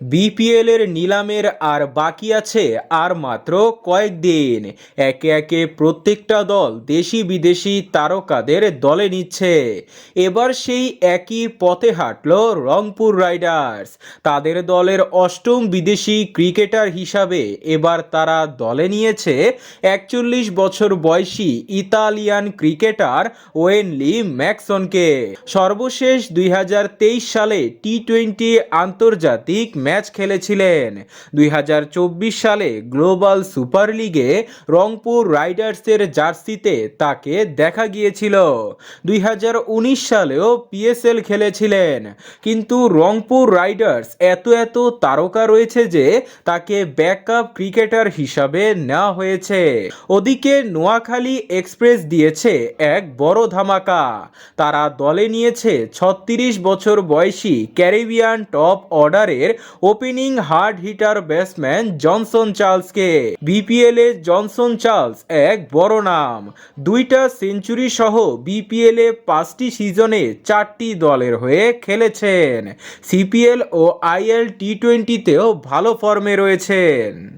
BPL এর নিলামের আর বাকি আছে আর মাত্র কয়েকদিন। একে একে প্রত্যেকটা দল দেশি বিদেশি তারকাদের দলে নিচ্ছে। এবার সেই একই পথে হাঁটল রংপুর রাইডার্স। তাদের দলের অষ্টম বিদেশি ক্রিকেটার হিসাবে এবার তারা দলে নিয়েছে একচল্লিশ বছর বয়সী ইতালিয়ান ক্রিকেটার ওয়েনলি ম্যাকসনকে। সর্বশেষ দুই হাজার তেইশ সালে টি টোয়েন্টি আন্তর্জাতিক ম্যাচ খেলেছিলেন। দুই হাজার চব্বিশ সালে গ্লোবাল সুপার লিগে রংপুর রাইডার্সের জার্সিতে তাকে দেখা গিয়েছিল। দুই সালেও পিএসএল খেলেছিলেন। কিন্তু রংপুর রাইডার্স এত এত তারকা রয়েছে যে তাকে ব্যাকআপ ক্রিকেটার হিসাবে নেওয়া হয়েছে। ওদিকে নোয়াখালী এক্সপ্রেস দিয়েছে এক বড় ধামাকা। তারা দলে নিয়েছে ছত্রিশ বছর বয়সী ক্যারিবিয়ান টপ অর্ডারের opening hard hitter batsman Johnson চার্লসকে। BPL এ জনসন চার্লস এক বড় নাম। দুইটা সেঞ্চুরি সহ বিপিএল এ পাঁচটি সিজনে চারটি দলের হয়ে খেলেছেন। সিপিএল ও আইএল টি টোয়েন্টিতেও ভালো ফর্মে রয়েছেন।